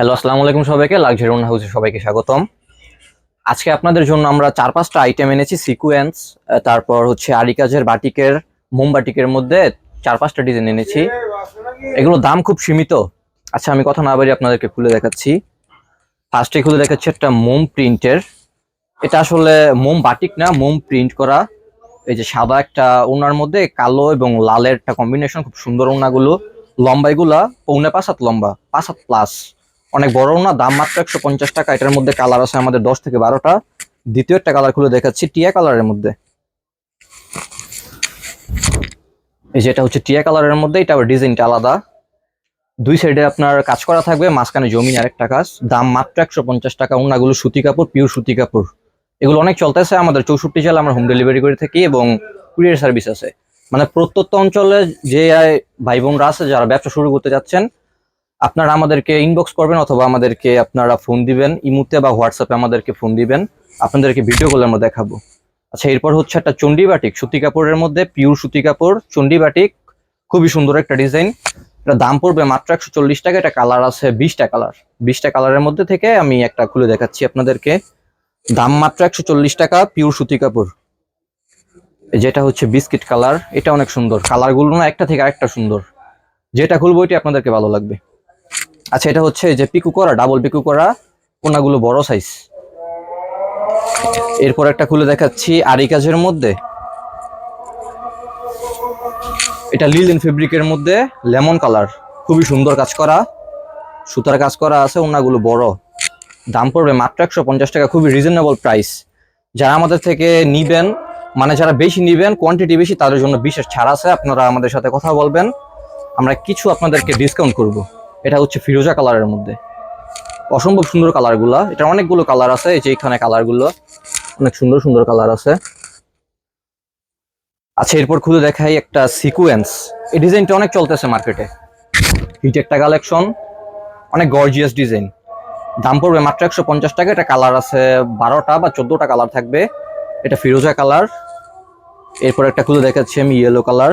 Hello, আসসালামু আলাইকুম সবাইকে। লাক্সারি ওন হাউসে সবাইকে স্বাগতম। আজকে আপনাদের জন্য আমরা চার পাঁচটা আইটেম এনেছি সিকুয়েন্স তারপর হচ্ছে আরি কাজের বাটিকের মোম বাটিকের মধ্যে চার পাঁচটা ডিজাইন এনেছি। এগুলো দাম খুব সীমিত। আচ্ছা আমি কথা না বাড়ি আপনাদেরকে খুলে দেখাচ্ছি। ফার্স্টে খুলে দেখাচ্ছি একটা মোম প্রিন্টের এটা আসলে মোম বাটিক না, মোম প্রিন্ট করা। এই যে সাদা একটা ওনার মধ্যে কালো এবং লালের একটা কম্বিনেশন খুব সুন্দর ওনাগুলো লম্বাইগুলা, পৌনে পাঁচ হাত লম্বা, পাঁচ হাত প্লাস অনেক বড় না, দাম মাত্র একশো পঞ্চাশ টাকা। এটার মধ্যে কালার আছে আমাদের দশ থেকে বারোটা। দ্বিতীয় একটা কালার খুলে দেখাচ্ছি, টিয়া কালারের মধ্যে। এই যেটা হচ্ছে টিয়া কালারের মধ্যে এটা আবার ডিজাইনটা আলাদা। দুই সাইডে আপনার কাজ করা থাকবে, মাঝখানে জমিন আরেকটা কাজ। দাম মাত্র একশো পঞ্চাশ টাকা ওনাগুলো সুতি কাপড় পিওর সুতি কাপড়। এগুলো অনেক চলতেছে, আমাদের চৌষট্টি জেলা আমরা হোম ডেলিভারি করে থাকি এবং কুরিয়ার সার্ভিস আছে। মানে প্রত্যন্ত অঞ্চলে যে ভাই বোনরা আছে, যারা ব্যবসা শুরু করতে যাচ্ছেন আপনারা আমাদেরকে ইনবক্স করবেন অথবা আমাদেরকে আপনারা ফোন দিবেন। ইমুতে বা হোয়াটসঅ্যাপে আমাদেরকে ফোন দিবেন। আপনাদেরকে ভিডিও কলে আমরা দেখাবো। আচ্ছা এরপর হচ্ছে একটা চণ্ডী বাটিক, সুতি কাপড়ের মধ্যে পিওর সুতি কাপড়, চণ্ডী বাটিক, খুবই সুন্দর একটা ডিজাইন এটা দাম পড়বে মাত্র একশো চল্লিশ টাকা, এটা কালার আছে বিশটা কালার বিশটা কালারের মধ্যে থেকে আমি একটা খুলে দেখাচ্ছি আপনাদেরকে। দাম মাত্র একশো চল্লিশ টাকা পিওর সুতি কাপড়। যেটা হচ্ছে বিস্কিট কালার এটা অনেক সুন্দর। কালারগুলো না একটা থেকে আরেকটা সুন্দর। যেটা খুলবো ওইটি আপনাদেরকে ভালো লাগবে। আচ্ছা এটা হচ্ছে যে পিকু করা ডাবল পিকু করা, কোনাগুলো বড় সাইজ এরপর একটা খুলে দেখাচ্ছি আরি কাজের মধ্যে। এটা লিলেন ফেব্রিকের মধ্যে লেমন কালার খুবই সুন্দর কাজ করা। সুতার কাজ করা আছে, ওনাগুলো বড়। দাম পড়বে মাত্র একশো পঞ্চাশ টাকা, খুবই রিজনেবল প্রাইস যারা আমাদের থেকে নিবেন মানে যারা বেশি নিবেন কোয়ান্টিটি বেশি, তাদের জন্য বিশেষ ছাড় আছে, আপনারা আমাদের সাথে কথা বলবেন। আমরা কিছু আপনাদেরকে ডিসকাউন্ট করব। এটা হচ্ছে ফিরোজা কালারের মধ্যে। অসম্ভব সুন্দর কালারগুলা। এটা অনেকগুলো কালার আছে, এই যে এখানে কালারগুলো। অনেক সুন্দর সুন্দর কালার আছে। আচ্ছা এরপর খুলে দেখাই একটা সিকুয়েন্স এই ডিজাইনটা অনেক চলতেছে মার্কেটে। হিট একটা কালেকশন অনেক গর্জিয়াস ডিজাইন দাম পড়বে মাত্র একশো পঞ্চাশ টাকা। এটা কালার আছে বারোটা বা চোদ্দোটা কালার থাকবে। এটা ফিরোজা কালার এরপর একটা খুলে দেখাচ্ছি আমি ইয়েলো কালার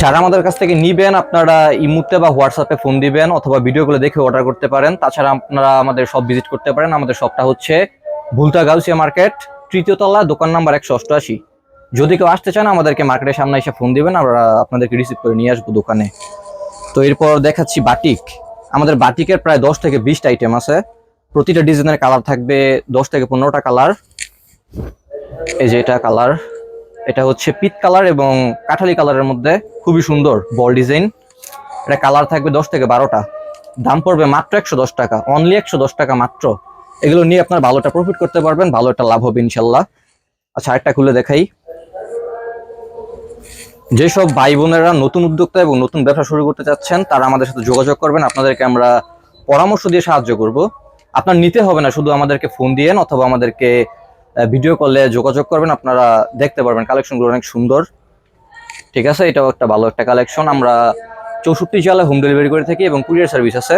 যারা আমাদের কাছ থেকে নিবেন, আপনারা ইমুতে বা হোয়াটসঅ্যাপে ফোন দিবেন অথবা ভিডিও করে দেখে অর্ডার করতে পারেন। তাছাড়া আপনারা আমাদের সব ভিজিট করতে পারেন। আমাদের শপটা হচ্ছে ভুলতা গাউসিয়া মার্কেট তৃতীয় তলা, দোকান নাম্বার একশো অষ্টআশি। যদি কেউ আসতে চান, আমাদেরকে মার্কেটের সামনে এসে ফোন দিবেন, আমরা আপনাদেরকে রিসিভ করে নিয়ে আসব দোকানে। তো এরপর দেখাচ্ছি বাটিক আমাদের বাটিকের প্রায় দশ থেকে বিশটা আইটেম আছে। প্রতিটা ডিজাইনের কালার থাকবে দশ থেকে পনেরোটা কালার এই যে এটা কালার এটা হচ্ছে পিত কালার এবং কাঠালি কালারের মধ্যে খুবই সুন্দর বল ডিজাইন। এটা কালার থাকবে দশ থেকে বারোটা। দাম পড়বে মাত্র একশো দশ টাকা অনলি একশো দশ টাকা মাত্র। এগুলো নিয়ে আপনার ভালোটা প্রফিট করতে পারবেন ভালো একটা লাভ হবে ইনশাল্লাহ। আচ্ছা আরেকটা খুলে দেখাই। যেসব ভাই বোনেরা নতুন উদ্যোক্তা এবং নতুন ব্যবসা শুরু করতে চাচ্ছেন, তারা আমাদের সাথে যোগাযোগ করবেন, আপনাদেরকে আমরা পরামর্শ দিয়ে সাহায্য করব। আপনার নিতে হবে না, শুধু আমাদেরকে ফোন দিয়েন অথবা আমাদেরকে ভিডিও কলে যোগাযোগ করবেন, আপনারা দেখতে পারবেন কালেকশনগুলো অনেক সুন্দর। ঠিক আছে? এটাও একটা ভালো একটা কালেকশন আমরা চৌষট্টি জেলায় হোম ডেলিভারি করে থাকি এবং কুরিয়ার সার্ভিস আছে।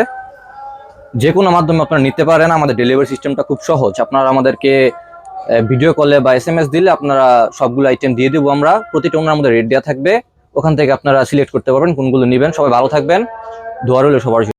যে কোনো মাধ্যমে আপনারা নিতে পারেন। আমাদের ডেলিভারি সিস্টেমটা খুব সহজ। আপনারা আমাদেরকে ভিডিও কলে বা এস এম এস দিলে আপনারা সবগুলো আইটেম দিয়ে দেবো আমরা। প্রতিটা ওনার মধ্যে রেট দেওয়া থাকবে। ওখান থেকে আপনারা সিলেক্ট করতে পারবেন, কোনগুলো নেবেন। সবাই ভালো থাকবেন। দোয়ার হলে সবার।